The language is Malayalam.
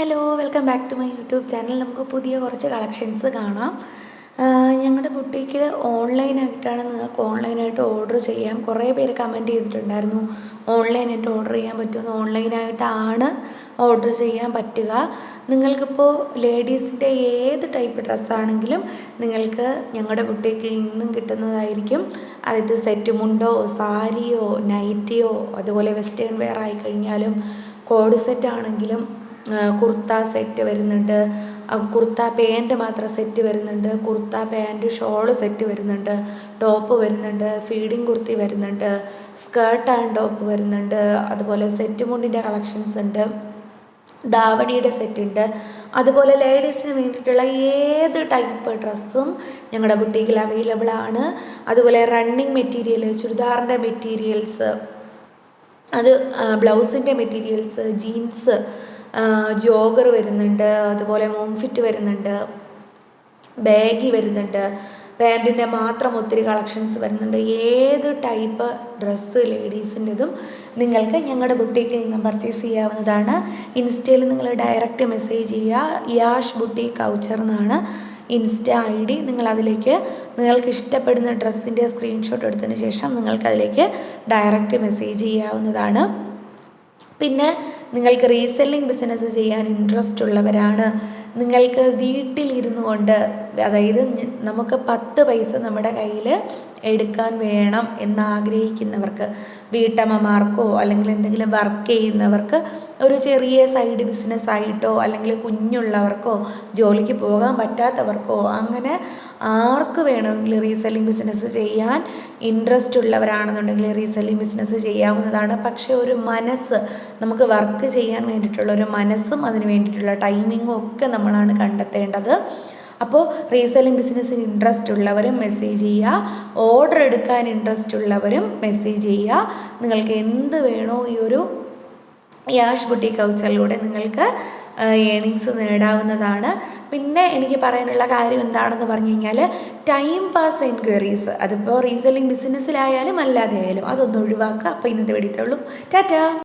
Hello welcome back to my YouTube channel നമുക്ക് പുതിയ കുറച്ച് കളക്ഷൻസ് കാണാം. ഞങ്ങളുടെ ബുട്ടീക്കിൽ ഓൺലൈനായിട്ടാണ് നിങ്ങൾക്ക് ഓൺലൈനായിട്ട് ഓർഡർ ചെയ്യാം. കുറേ പേര് കമന്റ് ചെയ്തിട്ടുണ്ടായിരുന്നു ഓൺലൈനായിട്ട് ഓർഡർ ചെയ്യാൻ പറ്റുമെന്ന്. ഓൺലൈനായിട്ടാണ് ഓർഡർ ചെയ്യാൻ പറ്റുക. നിങ്ങൾക്കിപ്പോൾ ലേഡീസിന്റെ ഏത് ടൈപ്പ് ഡ്രസ്സാണെങ്കിലും നിങ്ങൾക്ക് ഞങ്ങളുടെ ബുട്ടീക്കിൽ നിന്നും കിട്ടുന്നതായിരിക്കും. അതായത് സെറ്റ് മുണ്ടോ സാരിയോ നൈറ്റിയോ അതുപോലെ വെസ്റ്റേൺ വെയർ ആയിക്കഴിഞ്ഞാലും കോഡ് സെറ്റ് ആണെങ്കിലും കുർത്ത സെറ്റ് വരുന്നുണ്ട്. കുർത്ത പാന്റ് മാത്രം സെറ്റ് വരുന്നുണ്ട്. കുർത്ത പാന്റ് ഷോൾ സെറ്റ് വരുന്നുണ്ട്. ടോപ്പ് വരുന്നുണ്ട്. ഫീഡിങ് കുർത്തി വരുന്നുണ്ട്. സ്കേർട്ട് ആൻഡ് ടോപ്പ് വരുന്നുണ്ട്. അതുപോലെ സെറ്റ് മുണ്ടിന്റെ കളക്ഷൻസ് ഉണ്ട്. ദാവണിയുടെ സെറ്റ് ഉണ്ട്. അതുപോലെ ലേഡീസിന് വേണ്ടിയിട്ടുള്ള ഏത് ടൈപ്പ് ഡ്രസ്സും ഞങ്ങളുടെ ബുട്ടീക്കിൽ അവൈലബിൾ ആണ്. അതുപോലെ റണ്ണിങ് മെറ്റീരിയൽ ചുരിദാറിന്റെ മെറ്റീരിയൽസ് അത് ബ്ലൗസിന്റെ മെറ്റീരിയൽസ് ജീൻസ് ജോഗർ വരുന്നുണ്ട് അതുപോലെ മോംഫിറ്റ് വരുന്നുണ്ട് ബാഗി വരുന്നുണ്ട് പാന്റിന്റെ മാത്രം ഒത്തിരി കളക്ഷൻസ് വരുന്നുണ്ട്. ഏത് ടൈപ്പ് ഡ്രസ്സ് ലേഡീസിന്റെതും നിങ്ങൾക്ക് ഞങ്ങളുടെ ബുട്ടീക്കിൽ നിന്ന് പർച്ചേസ് ചെയ്യാവുന്നതാണ്. ഇൻസ്റ്റയിൽ നിങ്ങൾ ഡയറക്റ്റ് മെസ്സേജ് ചെയ്യുക. യാഷ് ബുട്ടീക്ക് കൗച്ചർ എന്നാണ് ഇൻസ്റ്റ ഐ ഡി നിങ്ങളതിലേക്ക് നിങ്ങൾക്ക് ഇഷ്ടപ്പെടുന്ന ഡ്രസ്സിന്റെ സ്ക്രീൻഷോട്ട് എടുത്തതിന് ശേഷം നിങ്ങൾക്കതിലേക്ക് ഡയറക്റ്റ് മെസ്സേജ് ചെയ്യാവുന്നതാണ്. പിന്നെ നിങ്ങൾക്ക് റീസെല്ലിംഗ് ബിസിനസ് ചെയ്യാൻ ഇൻട്രസ്റ്റ് ഉള്ളവരാണ്. നിങ്ങൾക്ക് വീട്ടിലിരുന്നു കൊണ്ട് അതായത് നമുക്ക് പത്ത് പൈസ നമ്മുടെ കയ്യിൽ എടുക്കാൻ വേണം എന്നാഗ്രഹിക്കുന്നവർക്ക് വീട്ടമ്മമാർക്കോ അല്ലെങ്കിൽ എന്തെങ്കിലും വർക്ക് ചെയ്യുന്നവർക്ക് ഒരു ചെറിയ സൈഡ് ബിസിനസ് ആയിട്ടോ അല്ലെങ്കിൽ കുഞ്ഞുള്ളവർക്കോ ജോലിക്ക് പോകാൻ പറ്റാത്തവർക്കോ അങ്ങനെ ആർക്ക് വേണമെങ്കിലും റീസെല്ലിംഗ് ബിസിനസ് ചെയ്യാൻ ഇൻട്രസ്റ്റ് ഉള്ളവരാണെന്നുണ്ടെങ്കിൽ റീസെല്ലിംഗ് ബിസിനസ് ചെയ്യാവുന്നതാണ്. പക്ഷേ ഒരു മനസ്സ് നമുക്ക് വർക്ക് ചെയ്യാൻ വേണ്ടിയിട്ടുള്ള ഒരു മനസ്സും അതിന് വേണ്ടിയിട്ടുള്ള ടൈമിങ്ങും ഒക്കെ നമ്മളാണ് കണ്ടെത്തേണ്ടത്. അപ്പോൾ റീസെല്ലിംഗ് ബിസിനസ്സിന് ഇൻട്രസ്റ്റ് ഉള്ളവരും മെസ്സേജ് ചെയ്യുക. ഓർഡർ എടുക്കാൻ ഇൻട്രസ്റ്റ് ഉള്ളവരും മെസ്സേജ് ചെയ്യുക. നിങ്ങൾക്ക് എന്ത് വേണോ ഈ ഒരു യാഷ് ബുട്ടി കൗച്ചറിലൂടെ നിങ്ങൾക്ക് ഏണിങ്സ് നേടാവുന്നതാണ്. പിന്നെ എനിക്ക് പറയാനുള്ള കാര്യം എന്താണെന്ന് പറഞ്ഞു കഴിഞ്ഞാൽ ടൈം പാസ് എൻക്വയറീസ് അതിപ്പോൾ റീസെല്ലിംഗ് ബിസിനസ്സിലായാലും അല്ലാതെ ആയാലും അതൊന്നും ഒഴിവാക്കുക. അപ്പോൾ ഇന്നത്തെ വേണ്ടിയിട്ടുള്ളൂ ടാറ്റാ!